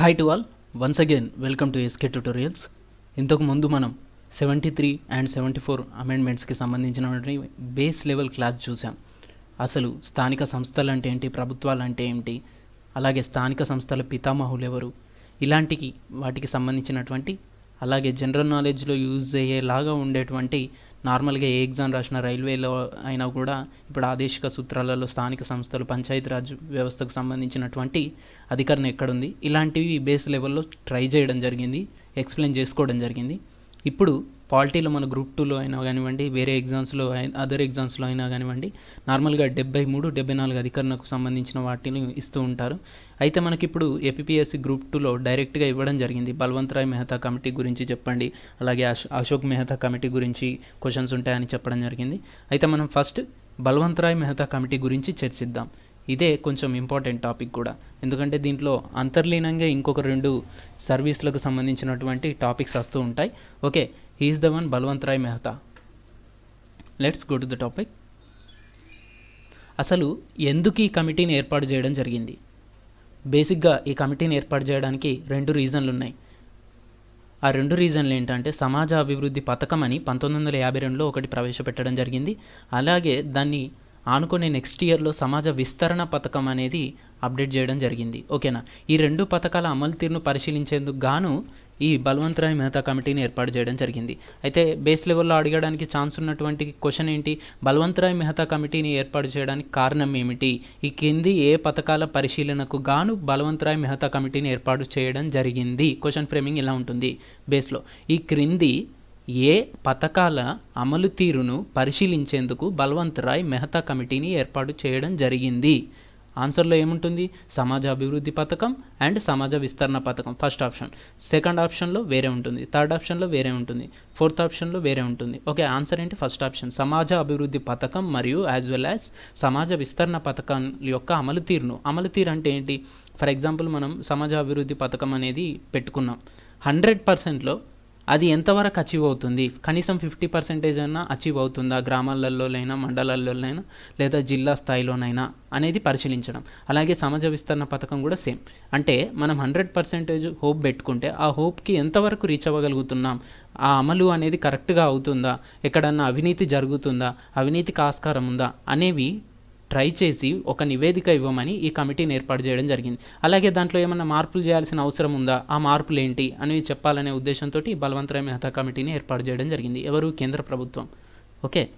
Hi to all once again welcome to SK tutorials ఇంతకుముందు మనం seventy three and seventy four అమెండ్మెంట్స్కి సంబంధించినటువంటి base level class చూసాం. అసలు స్థానిక సంస్థలు అంటే ఏంటి? ప్రభుత్వాలు అంటే ఏంటి? అలాగే స్థానిక సంస్థల పితామహులు ఎవరు? ఇలాంటికి వాటికి సంబంధించినటువంటి అలాగే జనరల్ నాలెడ్జ్లో యూజ్ అయ్యేలాగా ఉండేటువంటి నార్మల్గా ఏ ఎగ్జామ్ రాసిన రైల్వేలో అయినా కూడా ఇప్పుడు ఆదేశిక సూత్రాలలో స్థానిక సంస్థలు పంచాయతీరాజ్ వ్యవస్థకు సంబంధించినటువంటి అధికరణ ఎక్కడుంది? ఇలాంటివి బేస్ లెవెల్లో ట్రై చేయడం జరిగింది ఎక్స్ప్లెయిన్ చేసుకోవడం జరిగింది. ఇప్పుడు పాలిటీలో మన గ్రూప్ టూలో అయినా కానివ్వండి వేరే ఎగ్జామ్స్లో అదర్ ఎగ్జామ్స్లో అయినా కానివ్వండి నార్మల్గా డెబ్బై మూడు డెబ్బై నాలుగు అధికరణకు సంబంధించిన వాటిని ఇస్తూ ఉంటారు. అయితే మనకి ఇప్పుడు ఏపీఎస్సి గ్రూప్ టూలో డైరెక్ట్గా ఇవ్వడం జరిగింది. బల్వంత్ రాయ్ మెహతా కమిటీ గురించి చెప్పండి అలాగే అశో అశోక్ మెహతా కమిటీ గురించి క్వశ్చన్స్ ఉంటాయని చెప్పడం జరిగింది. అయితే మనం ఫస్ట్ బల్వంత్ రాయ్ మెహతా కమిటీ గురించి చర్చిద్దాం. ఇదే కొంచెం ఇంపార్టెంట్ టాపిక్ కూడా. ఎందుకంటే దీంట్లో అంతర్లీనంగా ఇంకొక రెండు సర్వీస్లకు సంబంధించినటువంటి టాపిక్స్ వస్తూ ఉంటాయి. Okay he's the one Balwant Rai Mehta let's go to the topic అసలు ఎందుకు ఈ కమిటీని ఏర్పాటు చేయడం జరిగింది? బేసిక్గా ఈ కమిటీని ఏర్పాటు చేయడానికి రెండు రీజన్లు ఉన్నాయి. ఆ రెండు రీజన్లు ఏంటంటే సమాజ అభివృద్ధి పథకం అని పంతొమ్మిది వందల యాభై రెండులో ఒకటి ప్రవేశపెట్టడం జరిగింది. అలాగే దాన్ని ఆనుకునే నెక్స్ట్ ఇయర్లో సమాజ విస్తరణ పథకం అనేది అప్డేట్ చేయడం జరిగింది. ఓకేనా? ఈ రెండు పథకాల అమలు తీరును పరిశీలించేందుకు గాను ఈ బల్వంత్ రాయ్ మెహతా కమిటీని ఏర్పాటు చేయడం జరిగింది. అయితే బేస్ లెవెల్లో అడగడానికి ఛాన్స్ ఉన్నటువంటి క్వశ్చన్ ఏంటి? బల్వంత్ రాయ్ మెహతా కమిటీని ఏర్పాటు చేయడానికి కారణం ఏమిటి? ఈ కింది ఏ పథకాల పరిశీలనకు గాను బలవంతరాయ్ మెహతా కమిటీని ఏర్పాటు చేయడం జరిగింది? క్వశ్చన్ ఫ్రేమింగ్ ఇలా ఉంటుంది. బేస్లో ఈ క్రింది ఏ పథకాల అమలు తీరును పరిశీలించేందుకు బల్వంత్ రాయ్ మెహతా కమిటీని ఏర్పాటు చేయడం జరిగింది? ఆన్సర్లో ఏముంటుంది? సమాజ అభివృద్ధి పథకం అండ్ సమాజ విస్తరణ పథకం. ఫస్ట్ ఆప్షన్ సెకండ్ ఆప్షన్లో వేరే ఉంటుంది. థర్డ్ ఆప్షన్లో వేరే ఉంటుంది. ఫోర్త్ ఆప్షన్లో వేరే ఉంటుంది. ఓకే ఆన్సర్ ఏంటి? ఫస్ట్ ఆప్షన్ సమాజ అభివృద్ధి పథకం మరియు యాజ్ వెల్ యాజ్ సమాజ విస్తరణ పథకం యొక్క అమలు తీరును. అమలు తీరు అంటే ఏంటి? ఫర్ ఎగ్జాంపుల్ మనం సమాజ అభివృద్ధి పథకం అనేది పెట్టుకున్నాం. హండ్రెడ్ పర్సెంట్లో అది ఎంతవరకు అచీవ్ అవుతుంది? కనీసం ఫిఫ్టీ పర్సెంటేజ్ అయినా అచీవ్ అవుతుందా? గ్రామాలలోనైనా మండలాల్లోనైనా లేదా జిల్లా స్థాయిలోనైనా అనేది పరిశీలించడం. అలాగే సమాజ విస్తరణ పథకం కూడా సేమ్ అంటే మనం హండ్రెడ్ పర్సెంటేజ్ హోప్ పెట్టుకుంటే ఆ హోప్కి ఎంతవరకు రీచ్ అవ్వగలుగుతున్నాం? ఆ అమలు అనేది కరెక్ట్గా అవుతుందా? ఎక్కడన్నా అవినీతి జరుగుతుందా? అవినీతికి ఆస్కారం ఉందా? అనేవి ట్రై చేసి ఒక నివేదిక ఇవ్వమని ఈ కమిటీని ఏర్పాటు చేయడం జరిగింది. అలాగే దాంట్లో ఏమన్నా మార్పులు చేయాల్సిన అవసరం ఉందా? ఆ మార్పులు ఏంటి అని చెప్పాలనే ఉద్దేశంతో బలవంతరాయ మెహతా కమిటీని ఏర్పాటు చేయడం జరిగింది. ఎవరు? కేంద్ర ప్రభుత్వం. ఓకే?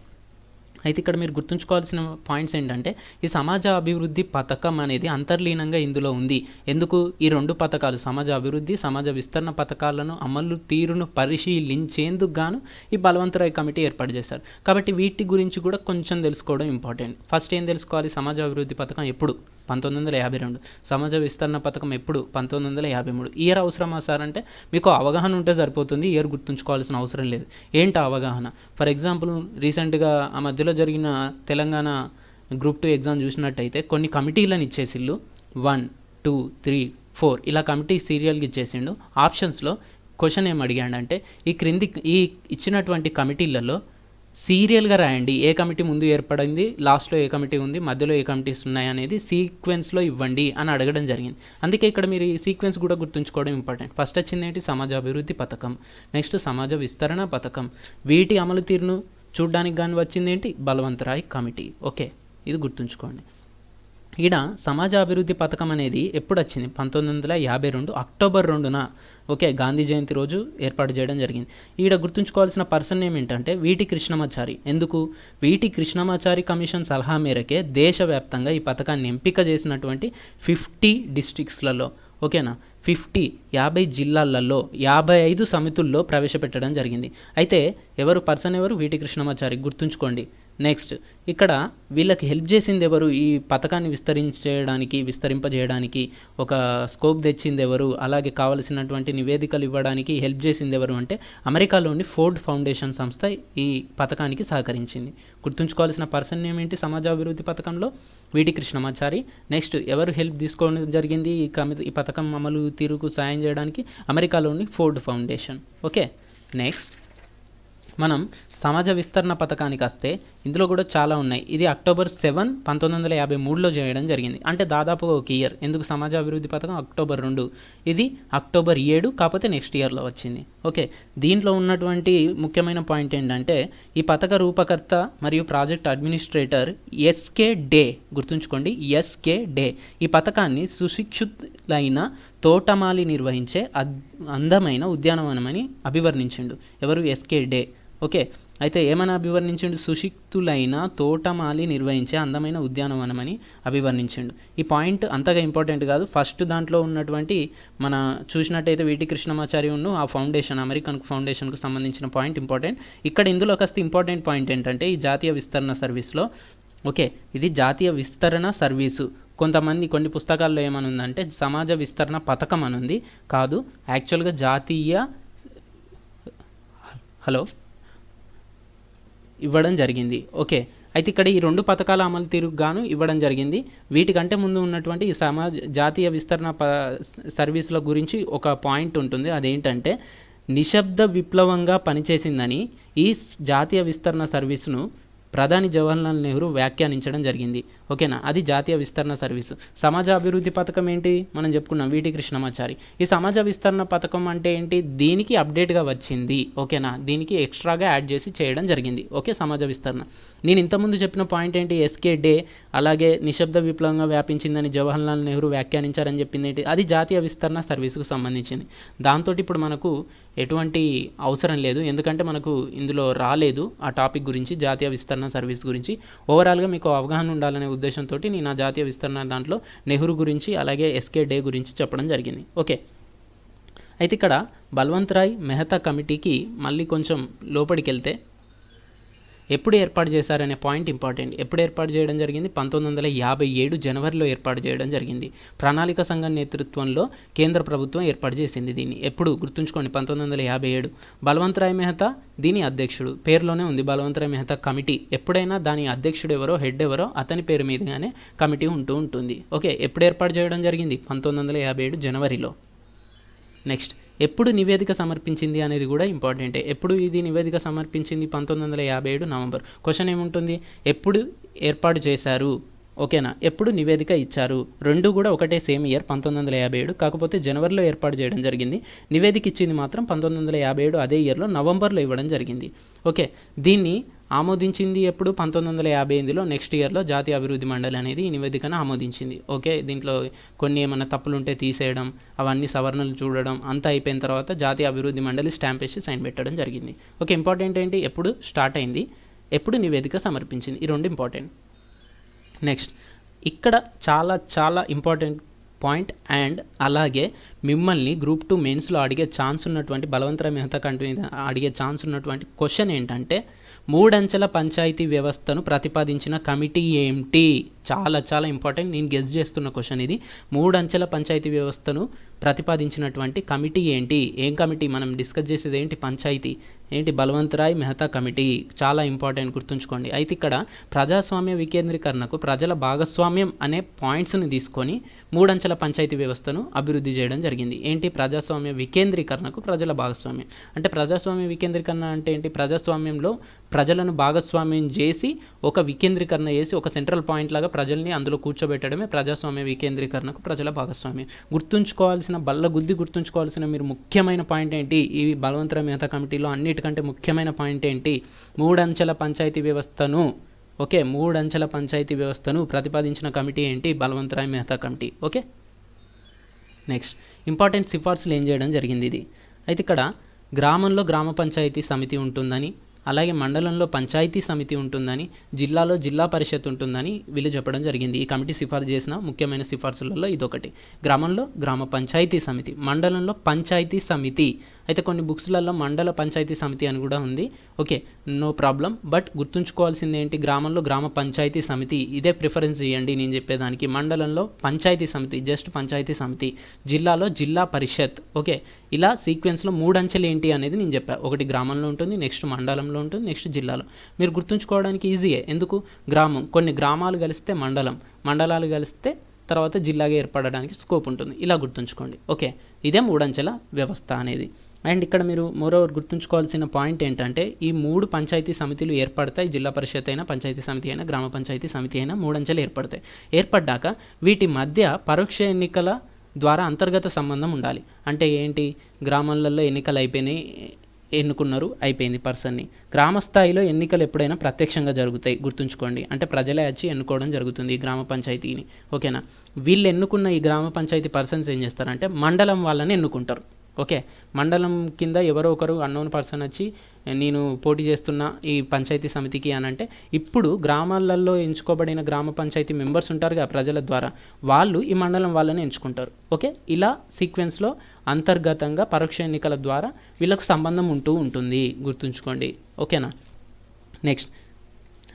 అయితే ఇక్కడ మీరు గుర్తుంచుకోవాల్సిన పాయింట్స్ ఏంటంటే ఈ సమాజ అభివృద్ధి పథకం అనేది అంతర్లీనంగా ఇందులో ఉంది. ఎందుకు? ఈ రెండు పథకాలు సమాజ అభివృద్ధి సమాజ విస్తరణ పథకాలను అమలు తీరును పరిశీలించేందుకు గాను ఈ బలవంతరాయ్ కమిటీ ఏర్పాటు చేశారు. కాబట్టి వీటి గురించి కూడా కొంచెం తెలుసుకోవడం ఇంపార్టెంట్. ఫస్ట్ ఏం తెలుసుకోవాలి? సమాజ అభివృద్ధి పథకం ఎప్పుడు? పంతొమ్మిది వందల యాభై రెండు. సమాజ విస్తరణ పథకం ఎప్పుడు? పంతొమ్మిది వందల యాభై మూడు. ఇయర్ అవసరమా సార్ అంటే మీకు అవగాహన ఉంటే సరిపోతుంది ఇయర్ గుర్తుంచుకోవాల్సిన అవసరం లేదు. ఏంటి అవగాహన? ఫర్ ఎగ్జాంపుల్ రీసెంట్గా ఆ మధ్యలో జరిగిన తెలంగాణ గ్రూప్ టూ ఎగ్జామ్ చూసినట్టయితే కొన్ని కమిటీలను ఇచ్చేసిళ్ళు. One two three four. ఇలా కమిటీ సీరియల్కి ఇచ్చేసిండు. ఆప్షన్స్లో క్వశ్చన్ ఏం అడిగాడంటే ఈ క్రింది ఈ ఇచ్చినటువంటి కమిటీలలో సీరియల్గా రాయండి. ఏ కమిటీ ముందు ఏర్పడింది లాస్ట్లో ఏ కమిటీ ఉంది మధ్యలో ఏ కమిటీస్ ఉన్నాయి అనేది సీక్వెన్స్లో ఇవ్వండి అని అడగడం జరిగింది. అందుకే ఇక్కడ మీరు ఈ సీక్వెన్స్ కూడా గుర్తుంచుకోవడం ఇంపార్టెంట్. ఫస్ట్ వచ్చింది ఏంటి? సమాజ అభివృద్ధి పథకం. నెక్స్ట్ సమాజ విస్తరణ పథకం. వీటి అమలు తీరును చూడడానికి కానీ వచ్చింది ఏంటి? బలవంతరాయ్ కమిటీ. ఓకే. ఇది గుర్తుంచుకోండి. ఈడ సమాజ అభివృద్ధి పథకం అనేది ఎప్పుడు వచ్చింది పంతొమ్మిది వందల యాభై రెండు అక్టోబర్ రెండున. ఓకే గాంధీ జయంతి రోజు ఏర్పాటు చేయడం జరిగింది. ఈడ గుర్తుంచుకోవాల్సిన పర్సన్ నేమ్ ఏంటంటే వీటి కృష్ణమాచారి. ఎందుకు? వీటి కృష్ణమాచారి కమిషన్ సలహా మేరకే దేశవ్యాప్తంగా ఈ పథకాన్ని ఎంపిక చేసినటువంటి ఫిఫ్టీ డిస్ట్రిక్ట్స్లలో ఓకేనా? ఫిఫ్టీ యాభై జిల్లాలలో యాభై ఐదు సమితుల్లో ప్రవేశపెట్టడం జరిగింది. అయితే ఎవరు పర్సన్ ఎవరు? వీటి కృష్ణమాచారి. గుర్తుంచుకోండి. నెక్స్ట్ ఇక్కడ వీళ్ళకి హెల్ప్ చేసింది ఎవరు ఈ పథకాన్ని విస్తరించేయడానికి విస్తరింపజేయడానికి ఒక స్కోప్ తెచ్చింది ఎవరు అలాగే కావలసినటువంటి నివేదికలు ఇవ్వడానికి హెల్ప్ చేసింది ఎవరు అంటే అమెరికాలోని ఫోర్డ్ ఫౌండేషన్ సంస్థ ఈ పథకానికి సహకరించింది. గుర్తుంచుకోవాల్సిన పర్సన్ ఏమేంటి సమాజాభివృద్ధి పథకంలో? వీటి కృష్ణమాచారి. నెక్స్ట్ ఎవరు హెల్ప్ తీసుకోవడం జరిగింది? ఈ కమి ఈ పథకం అమలు తీరుకు సాయం చేయడానికి అమెరికాలోని ఫోర్డ్ ఫౌండేషన్ ఓకే నెక్స్ట్ మనం సమాజ విస్తరణ పథకానికి వస్తే ఇందులో కూడా చాలా ఉన్నాయి. ఇది అక్టోబర్ సెవెన్ పంతొమ్మిది వందల యాభై మూడులో చేయడం జరిగింది. అంటే దాదాపుగా ఒక ఇయర్ ఎందుకు సమాజ అభివృద్ధి పథకం? అక్టోబర్ రెండు. ఇది అక్టోబర్ ఏడు కాకపోతే నెక్స్ట్ ఇయర్లో వచ్చింది. ఓకే. దీంట్లో ఉన్నటువంటి ముఖ్యమైన పాయింట్ ఏంటంటే ఈ పథక రూపకర్త మరియు ప్రాజెక్ట్ అడ్మినిస్ట్రేటర్ ఎస్కే డే గుర్తుంచుకోండి ఎస్కే డే. ఈ పథకాన్ని సుశిక్షితులైన తోటమాలి నిర్వహించే అద్ అందమైన ఉద్యానవనమని అభివర్ణించిండు. ఎవరు? ఎస్కే డే. ఓకే. అయితే ఏమని అభివర్ణించిండు? సుశిక్తులైన తోటమాలి నిర్వహించే అందమైన ఉద్యానవనమని అభివర్ణించిండు. ఈ పాయింట్ అంతగా ఇంపార్టెంట్ కాదు. ఫస్ట్ దాంట్లో ఉన్నటువంటి మన చూసినట్టయితే వీటి కృష్ణమాచారి ఆ ఫౌండేషన్ అమెరికన్ ఫౌండేషన్కు సంబంధించిన పాయింట్ ఇంపార్టెంట్. ఇక్కడ ఇందులో కాస్త ఇంపార్టెంట్ పాయింట్ ఏంటంటే ఈ జాతీయ విస్తరణ సర్వీస్లో ఓకే ఇది జాతీయ విస్తరణ సర్వీసు. కొంతమంది కొన్ని పుస్తకాల్లో ఏమని ఉందంటే సమాజ విస్తరణ పథకం అని ఉంది కాదు యాక్చువల్గా జాతీయ హలో? ఇవ్వడం జరిగింది. ఓకే. అయితే ఇక్కడ ఈ రెండు పథకాల అమలు తీరుకు గాను ఇవ్వడం జరిగింది. వీటికంటే ముందు ఉన్నటువంటి ఈ సమాజ జాతీయ విస్తరణ ప సర్వీసుల గురించి ఒక పాయింట్ ఉంటుంది. అదేంటంటే నిశ్శబ్ద విప్లవంగా పనిచేసిందని ఈ జాతీయ విస్తరణ సర్వీసును ప్రధాని జవహర్లాల్ నెహ్రూ వ్యాఖ్యానించడం జరిగింది. ఓకేనా? అది జాతీయ విస్తరణ సర్వీసు. సమాజ అభివృద్ధి పథకం ఏంటి? మనం చెప్పుకున్నాం వీటి కృష్ణమాచారి. ఈ సమాజ విస్తరణ పథకం అంటే ఏంటి? దీనికి అప్డేట్గా వచ్చింది. ఓకేనా? దీనికి ఎక్స్ట్రాగా యాడ్ చేసి చేయడం జరిగింది. ఓకే సమాజ విస్తరణ. నేను ఇంతకుముందు చెప్పిన పాయింట్ ఏంటి? ఎస్కే డే అలాగే నిశ్శబ్ద విప్లవంగా వ్యాపించిందని జవహర్లాల్ నెహ్రూ వ్యాఖ్యానించారని చెప్పింది ఏంటి? అది జాతీయ విస్తరణ సర్వీసుకు సంబంధించింది. దాంతో ఇప్పుడు మనకు ఎటువంటి అవసరం లేదు. ఎందుకంటే మనకు ఇందులో రాలేదు ఆ టాపిక్ గురించి జాతీయ విస్తరణ సర్వీస్ గురించి. ఓవరాల్గా మీకు అవగాహన ఉండాలనే ఉద్దేశంతో నేను ఆ జాతీయ విస్తరణ దాంట్లో నెహ్రూ గురించి అలాగే ఎస్కే డే గురించి చెప్పడం జరిగింది. ఓకే అయితే ఇక్కడ బల్వంత్ రాయ్ మెహతా కమిటీకి మళ్ళీ కొంచెం లోపలికి వెళ్తే ఎప్పుడు ఏర్పాటు చేశారనే పాయింట్ ఇంపార్టెంట్. ఎప్పుడు ఏర్పాటు చేయడం జరిగింది? పంతొమ్మిది వందల యాభై ఏడు జనవరిలో ఏర్పాటు చేయడం జరిగింది. ప్రణాళిక సంఘం నేతృత్వంలో కేంద్ర ప్రభుత్వం ఏర్పాటు చేసింది దీన్ని. ఎప్పుడు? గుర్తుంచుకోండి పంతొమ్మిది వందల యాభై ఏడు. బలవంతరాయ్ మెహతా దీని అధ్యక్షుడు. పేరులోనే ఉంది బలవంతరాయ్ మెహతా కమిటీ. ఎప్పుడైనా దాని అధ్యక్షుడు ఎవరో హెడ్ ఎవరో అతని పేరు మీదుగానే కమిటీ ఉంటూ ఉంటుంది. ఓకే ఎప్పుడు ఏర్పాటు చేయడం జరిగింది? పంతొమ్మిది వందల యాభై ఏడు జనవరిలో. నెక్స్ట్. ఎప్పుడు నివేదిక సమర్పించింది అనేది కూడా ఇంపార్టెంటే ఎప్పుడు ఇది నివేదిక సమర్పించింది పంతొమ్మిది వందల యాభై ఏడు నవంబర్. క్వశ్చన్ ఏముంటుంది? ఎప్పుడు ఏర్పాటు చేశారు? ఓకేనా ఎప్పుడు నివేదిక ఇచ్చారు? రెండు కూడా ఒకటే సేమ్ ఇయర్ పంతొమ్మిది వందల యాభై ఏడు. కాకపోతే జనవరిలో ఏర్పాటు చేయడం జరిగింది. నివేదిక ఇచ్చింది మాత్రం పంతొమ్మిది వందల యాభై ఏడు అదే ఇయర్లో నవంబర్లో ఇవ్వడం జరిగింది. ఓకే దీన్ని ఆమోదించింది ఎప్పుడు? పంతొమ్మిది వందల యాభై ఎనిమిదిలో నెక్స్ట్ ఇయర్లో జాతీయ అభివృద్ధి మండలి అనేది ఈ నివేదికను ఆమోదించింది. ఓకే? దీంట్లో కొన్ని ఏమైనా తప్పులు ఉంటే తీసేయడం అవన్నీ సవరణలు చూడడం అంతా అయిపోయిన తర్వాత జాతీయ అభివృద్ధి మండలి స్టాంప్ వేసి సైన్ పెట్టడం జరిగింది. ఓకే ఇంపార్టెంట్ ఏంటి? ఎప్పుడు? స్టార్ట్ అయింది. ఎప్పుడు నివేదిక సమర్పించింది? ఈ రెండు ఇంపార్టెంట్. నెక్స్ట్ ఇక్కడ చాలా చాలా ఇంపార్టెంట్ పాయింట్ అండ్ అలాగే మిమ్మల్ని గ్రూప్ టూ మెయిన్స్లో అడిగే ఛాన్స్ ఉన్నటువంటి బలవంతరాయ మెహతా కంటి అడిగే ఛాన్స్ ఉన్నటువంటి క్వశ్చన్ ఏంటంటే మూడంచెల పంచాయతీ వ్యవస్థను ప్రతిపాదించిన కమిటీ ఏంటి చాలా చాలా ఇంపార్టెంట్. నేను గెస్ చేస్తున్న క్వశ్చన్ ఇది. మూడంచెల పంచాయతీ వ్యవస్థను ప్రతిపాదించినటువంటి కమిటీ ఏంటి? ఏం కమిటీ? మనం డిస్కస్ చేసేది ఏంటి? పంచాయతీ. ఏంటి? బలవంతరాయ్ మెహతా కమిటీ. చాలా ఇంపార్టెంట్ గుర్తుంచుకోండి. అయితే ఇక్కడ ప్రజాస్వామ్య వికేంద్రీకరణకు ప్రజల భాగస్వామ్యం అనే పాయింట్స్ని తీసుకొని మూడంచెల పంచాయతీ వ్యవస్థను అభివృద్ధి చేయడం జరిగింది. ఏంటి? ప్రజాస్వామ్య వికేంద్రీకరణకు ప్రజల భాగస్వామ్యం. అంటే ప్రజాస్వామ్య వికేంద్రీకరణ అంటే ఏంటి? ప్రజాస్వామ్యంలో ప్రజలను భాగస్వామ్యం చేసి ఒక వికేంద్రీకరణ చేసి ఒక సెంట్రల్ పాయింట్ లాగా ప్రజల్ని అందులో కూర్చోబెట్టడమే ప్రజాస్వామ్య వికేంద్రీకరణకు ప్రజల భాగస్వామ్యం. గుర్తుంచుకోవాల్సిన బల్ల గుద్ది గుర్తుంచుకోవాల్సిన మీరు ముఖ్యమైన పాయింట్ ఏంటి? ఈ బలవంతర మేత కమిటీలో అన్నిటికంటే ముఖ్యమైన పాయింట్ ఏంటి? మూడంచెల పంచాయతీ వ్యవస్థను ఓకే? మూడంచెల పంచాయతీ వ్యవస్థను ప్రతిపాదించిన కమిటీ ఏంటి? Balwantrai Mehta committee. Okay? Next. Important సిఫార్సులు ఏం చేయడం జరిగింది ఇది. అయితే ఇక్కడ గ్రామంలో గ్రామ పంచాయతీ సమితి ఉంటుందని అలాగే మండలంలో పంచాయతీ సమితి ఉంటుందని జిల్లాలో జిల్లా పరిషత్ ఉంటుందని వీళ్ళు చెప్పడం జరిగింది. ఈ కమిటీ సిఫార్సు చేసిన ముఖ్యమైన సిఫార్సులలో ఇదొకటి. గ్రామంలో గ్రామ పంచాయతీ సమితి మండలంలో పంచాయతీ సమితి అయితే కొన్ని బుక్స్లలో మండల పంచాయతీ సమితి అని కూడా ఉంది. Okay no problem. బట్ గుర్తుంచుకోవాల్సింది ఏంటి? గ్రామంలో గ్రామ పంచాయతీ సమితి ఇదే ప్రిఫరెన్స్ చేయండి నేను చెప్పేదానికి. మండలంలో పంచాయతీ సమితి జస్ట్ పంచాయతీ సమితి. జిల్లాలో జిల్లా పరిషత్. ఓకే ఇలా సీక్వెన్స్లో మూడు అంచెలు ఏంటి అనేది నేను చెప్పాను ఒకటి గ్రామంలో ఉంటుంది నెక్స్ట్ మండలంలో ఉంటుంది నెక్స్ట్ జిల్లాలో. మీరు గుర్తుంచుకోవడానికి ఈజీయే. ఎందుకు? గ్రామం. కొన్ని గ్రామాలు కలిస్తే మండలం మండలాలు కలిస్తే తర్వాత జిల్లాగా ఏర్పడడానికి స్కోప్ ఉంటుంది. ఇలా గుర్తుంచుకోండి. ఓకే ఇదే మూడంచెల వ్యవస్థ అనేది. అండ్ ఇక్కడ మీరు మోరోవర్ గుర్తుంచుకోవాల్సిన పాయింట్ ఏంటంటే ఈ మూడు పంచాయతీ సమితిలు ఏర్పడతాయి. జిల్లా పరిషత్ అయినా పంచాయతీ సమితి అయినా గ్రామ పంచాయతీ సమితి అయినా మూడంచెలు ఏర్పడతాయి. ఏర్పడ్డాక వీటి మధ్య పరోక్ష ఎన్నికల ద్వారా అంతర్గత సంబంధం ఉండాలి. అంటే ఏంటి? గ్రామాలలో ఎన్నికలు అయిపోయినాయి ఎన్నుకున్నారు అయిపోయింది పర్సన్ని. గ్రామ స్థాయిలో ఎన్నికలు ఎప్పుడైనా ప్రత్యక్షంగా జరుగుతాయి గుర్తుంచుకోండి. అంటే ప్రజలే వచ్చి ఎన్నుకోవడం జరుగుతుంది ఈ గ్రామ పంచాయతీని. ఓకేనా? వీళ్ళు ఎన్నుకున్న ఈ గ్రామ పంచాయతీ పర్సన్స్ ఏం చేస్తారంటే మండలం వాళ్ళని ఎన్నుకుంటారు. ఓకే. మండలం కింద ఎవరో ఒకరు అన్నోన్ పర్సన్ వచ్చి నేను పోటీ చేస్తున్న ఈ పంచాయతీ సమితికి అని అంటే ఇప్పుడు గ్రామాలలో ఎంచుకోబడిన గ్రామ పంచాయతీ మెంబర్స్ ఉంటారుగా ప్రజల ద్వారా వాళ్ళు ఈ మండలం వాళ్ళని ఎంచుకుంటారు. ఓకే. ఇలా సీక్వెన్స్లో అంతర్గతంగా పరోక్ష ఎన్నికల ద్వారా వీళ్ళకు సంబంధం ఉంటూ ఉంటుంది. గుర్తుంచుకోండి. ఓకేనా? నెక్స్ట్.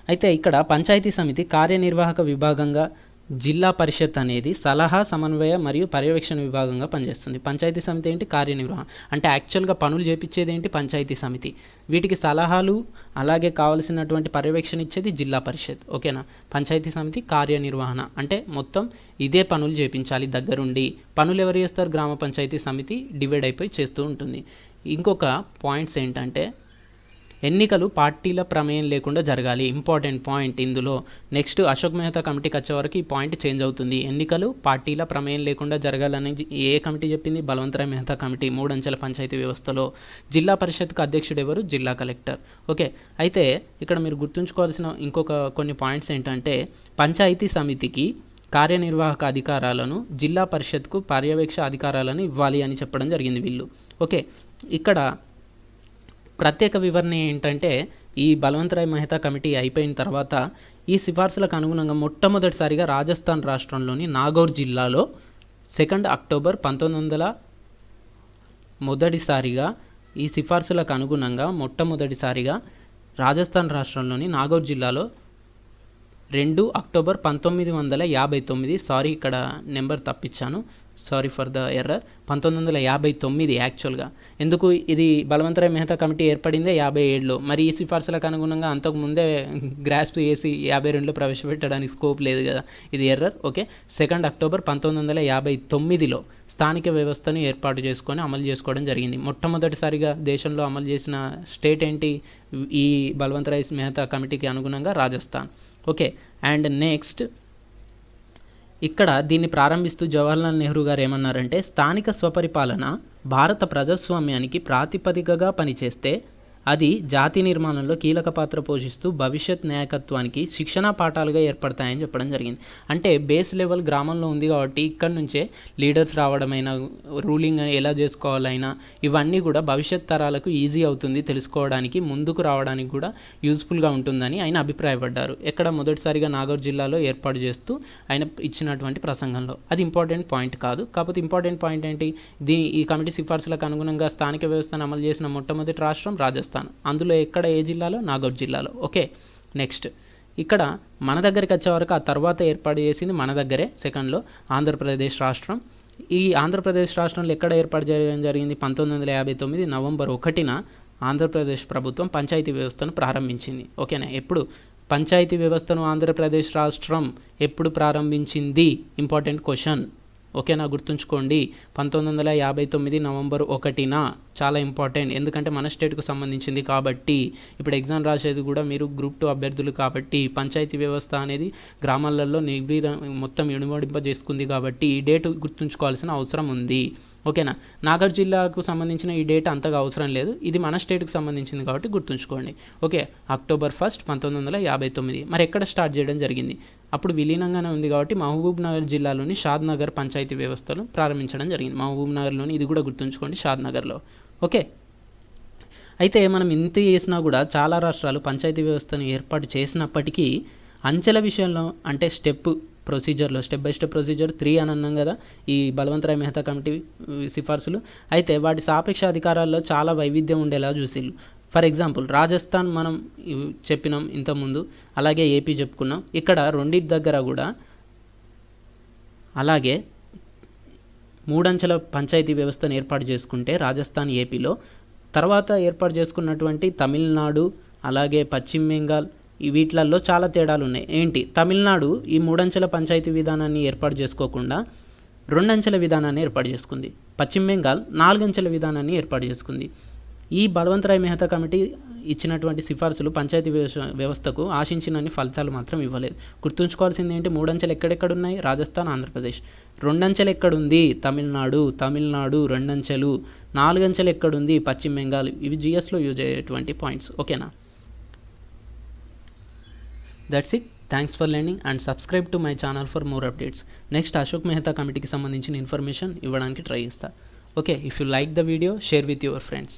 అయితే ఇక్కడ పంచాయతీ సమితి కార్యనిర్వాహక విభాగంగా జిల్లా పరిషత్ అనేది సలహా సమన్వయ మరియు పర్యవేక్షణ విభాగంగా పనిచేస్తుంది. పంచాయతీ సమితి ఏంటి? కార్యనిర్వహణ. అంటే యాక్చువల్గా పనులు చేపించేది ఏంటి? పంచాయతీ సమితి. వీటికి సలహాలు అలాగే కావలసినటువంటి పర్యవేక్షణ ఇచ్చేది జిల్లా పరిషత్. ఓకేనా? పంచాయతీ సమితి కార్యనిర్వహణ. అంటే మొత్తం ఇదే పనులు చేపించాలి దగ్గరుండి. పనులు ఎవరు చేస్తారు? గ్రామ పంచాయతీ సమితి డివైడ్ అయిపోయి చేస్తూ ఉంటుంది. ఇంకొక పాయింట్స్ ఏంటంటే ఎన్నికలు పార్టీల ప్రమేయం లేకుండా జరగాలి. ఇంపార్టెంట్ పాయింట్ ఇందులో. నెక్స్ట్ అశోక్ మెహతా కమిటీకి వచ్చే వరకు ఈ పాయింట్ చేంజ్ అవుతుంది. ఎన్నికలు పార్టీల ప్రమేయం లేకుండా జరగాలని ఏ కమిటీ చెప్పింది? బలవంతరాయ్ మెహతా కమిటీ మూడంచెల పంచాయతీ వ్యవస్థలో. జిల్లా పరిషత్కు అధ్యక్షుడు ఎవరు? జిల్లా కలెక్టర్. ఓకే అయితే ఇక్కడ మీరు గుర్తుంచుకోవాల్సిన ఇంకొక కొన్ని పాయింట్స్ ఏంటంటే పంచాయతీ సమితికి కార్యనిర్వాహక అధికారాలను జిల్లా పరిషత్కు పర్యవేక్ష అధికారాలను ఇవ్వాలి అని చెప్పడం జరిగింది వీళ్ళు. ఓకే ఇక్కడ ప్రత్యేక వివరణ ఏంటంటే ఈ బలవంతరాయ్ మెహతా కమిటీ అయిపోయిన తర్వాత ఈ సిఫార్సులకు అనుగుణంగా మొట్టమొదటిసారిగా రాజస్థాన్ రాష్ట్రంలోని నాగౌర్ జిల్లాలో సెకండ్ అక్టోబర్ పంతొమ్మిది వందల మొదటిసారిగా ఈ సిఫార్సులకు అనుగుణంగా మొట్టమొదటిసారిగా రాజస్థాన్ రాష్ట్రంలోని నాగౌర్ జిల్లాలో రెండు అక్టోబర్ పంతొమ్మిది వందల యాభై తొమ్మిది. సారీ ఇక్కడ number తప్పించాను. Sorry for the error. పంతొమ్మిది వందల యాభై తొమ్మిది యాక్చువల్గా. ఎందుకు ఇది బలవంతరాయ్ మెహతా కమిటీ ఏర్పడిందే యాభై ఏడులో? మరి ఈ సిఫార్సులకు అనుగుణంగా అంతకు ముందే గ్రాస్ప్ చేసి యాభై రెండులో ప్రవేశపెట్టడానికి స్కోప్ లేదు కదా. ఇది ఎర్రర్ ఓకే. సెకండ్ అక్టోబర్ పంతొమ్మిది వందల యాభై తొమ్మిదిలో స్థానిక వ్యవస్థను ఏర్పాటు చేసుకొని అమలు చేసుకోవడం జరిగింది. మొట్టమొదటిసారిగా దేశంలో అమలు చేసిన స్టేట్ ఏంటి? ఈ బలవంతరాయ్ మెహతా కమిటీకి అనుగుణంగా రాజస్థాన్. ఓకే అండ్ నెక్స్ట్ ఇక్కడ దీన్ని ప్రారంభిస్తూ జవహర్లాల్ నెహ్రూ గారు ఏమన్నారంటే స్థానిక స్వపరిపాలన భారత ప్రజాస్వామ్యానికి ప్రాతిపదికగా పనిచేస్తే అది జాతి నిర్మాణంలో కీలక పాత్ర పోషిస్తూ భవిష్యత్ నాయకత్వానికి శిక్షణా పాఠాలుగా ఏర్పడతాయని చెప్పడం జరిగింది. అంటే బేస్ లెవెల్ గ్రామంలో ఉంది కాబట్టి ఇక్కడ నుంచే లీడర్స్ రావడమైనా రూలింగ్ ఎలా చేసుకోవాలైనా ఇవన్నీ కూడా భవిష్యత్ తరాలకు ఈజీ అవుతుంది తెలుసుకోవడానికి ముందుకు రావడానికి కూడా యూస్ఫుల్గా ఉంటుందని ఆయన అభిప్రాయపడ్డారు. ఎక్కడ మొదటిసారిగా నాగౌర్ జిల్లాలో ఏర్పాటు చేస్తూ ఆయన ఇచ్చినటువంటి ప్రసంగంలో. అది ఇంపార్టెంట్ పాయింట్ కాదు. కాకపోతే ఇంపార్టెంట్ పాయింట్ ఏంటి? దీని ఈ కమిటీ సిఫార్సులకు అనుగుణంగా స్థానిక వ్యవస్థను అమలు చేసిన మొట్టమొదటి రాష్ట్రం రాజస్థాన్. అందులో ఎక్కడ ఏ జిల్లాలో? నాగౌర్ జిల్లాలో. Okay next. ఇక్కడ మన దగ్గరికి వచ్చేవరకు ఆ తర్వాత ఏర్పాటు చేసింది మన దగ్గరే సెకండ్లో ఆంధ్రప్రదేశ్ రాష్ట్రం. ఈ ఆంధ్రప్రదేశ్ రాష్ట్రంలో ఎక్కడ ఏర్పాటు చేయడం జరిగింది? పంతొమ్మిది వందల యాభై తొమ్మిది నవంబర్ ఒకటిన ఆంధ్రప్రదేశ్ ప్రభుత్వం పంచాయతీ వ్యవస్థను ప్రారంభించింది. ఓకేనా? ఎప్పుడు? పంచాయతీ వ్యవస్థను ఆంధ్రప్రదేశ్ రాష్ట్రం ఎప్పుడు ప్రారంభించింది? Important question. ఓకేనా? గుర్తుంచుకోండి పంతొమ్మిది వందల యాభై తొమ్మిది నవంబర్ ఒకటిన చాలా ఇంపార్టెంట్. ఎందుకంటే మన స్టేట్కు సంబంధించింది కాబట్టి ఇప్పుడు ఎగ్జామ్ రాసేది కూడా మీరు గ్రూప్ టూ అభ్యర్థులు కాబట్టి పంచాయతీ వ్యవస్థ అనేది గ్రామాలలో నిర్వీర మొత్తం ఇనుమడింపజేసుకుంది కాబట్టి ఈ డేట్ గుర్తుంచుకోవాల్సిన అవసరం ఉంది. ఓకేనా? నాగర్ జిల్లాకు సంబంధించిన ఈ డేట్ అంతగా అవసరం లేదు. ఇది మన స్టేట్కు సంబంధించింది కాబట్టి గుర్తుంచుకోండి. ఓకే అక్టోబర్ ఫస్ట్ పంతొమ్మిది వందల యాభై తొమ్మిది. మరి ఎక్కడ స్టార్ట్ చేయడం జరిగింది? అప్పుడు విలీనంగానే ఉంది కాబట్టి మహబూబ్ నగర్ జిల్లాలోని షాద్ నగర్ పంచాయతీ వ్యవస్థను ప్రారంభించడం జరిగింది. మహబూబ్ నగర్లోని ఇది కూడా గుర్తుంచుకోండి షాద్ నగర్లో. ఓకే. అయితే మనం ఇంత చేసినా కూడా చాలా రాష్ట్రాలు పంచాయతీ వ్యవస్థను ఏర్పాటు చేసినప్పటికీ అంచెల విషయంలో అంటే step ప్రొసీజర్లో step by step procedure three అని అన్నాం కదా ఈ బలవంతరాయ్ మెహతా కమిటీ సిఫార్సులు. అయితే వాటి సాపేక్ష అధికారాల్లో చాలా వైవిధ్యం ఉండేలా చూసిల్లు ఫర్ ఎగ్జాంపుల్ రాజస్థాన్ మనం చెప్పినాం ఇంతకుముందు అలాగే ఏపీ చెప్పుకున్నాం. ఇక్కడ రెండింటి దగ్గర కూడా అలాగే మూడంచెల పంచాయతీ వ్యవస్థను ఏర్పాటు చేసుకుంటే రాజస్థాన్ ఏపీలో తర్వాత ఏర్పాటు చేసుకున్నటువంటి తమిళనాడు అలాగే పశ్చిమ బెంగాల్ ఈ చాలా తేడాలు ఉన్నాయి. ఏంటి? తమిళనాడు ఈ మూడంచెల పంచాయతీ విధానాన్ని ఏర్పాటు చేసుకోకుండా రెండంచెల విధానాన్ని ఏర్పాటు చేసుకుంది. పశ్చిమ బెంగాల్ నాలుగంచెల విధానాన్ని ఏర్పాటు చేసుకుంది. ఈ బలవంతరాయ్ మెహతా కమిటీ ఇచ్చినటువంటి సిఫార్సులు పంచాయతీ వ్యవస్థకు ఆశించినన్ని ఫలితాలు మాత్రం ఇవ్వలేదు. గుర్తుంచుకోవాల్సింది ఏంటి? మూడంచెలు ఎక్కడెక్కడ ఉన్నాయి రాజస్థాన్ ఆంధ్రప్రదేశ్. రెండంచెలు ఎక్కడుంది? తమిళనాడు తమిళనాడు రెండంచెలు. నాలుగంచెలు ఎక్కడుంది? పశ్చిమ బెంగాల్. ఇవి జిఎస్లో యూజ్ అయ్యేటువంటి పాయింట్స్. ఓకేనా? That's it thanks for learning and subscribe to my channel for more updates next Ashok Mehta కమిటీకి సంబంధించిన ఇన్ఫర్మేషన్ ఇవ్వడానికి ట్రై చేస్తా. Okay if you like the video share with your friends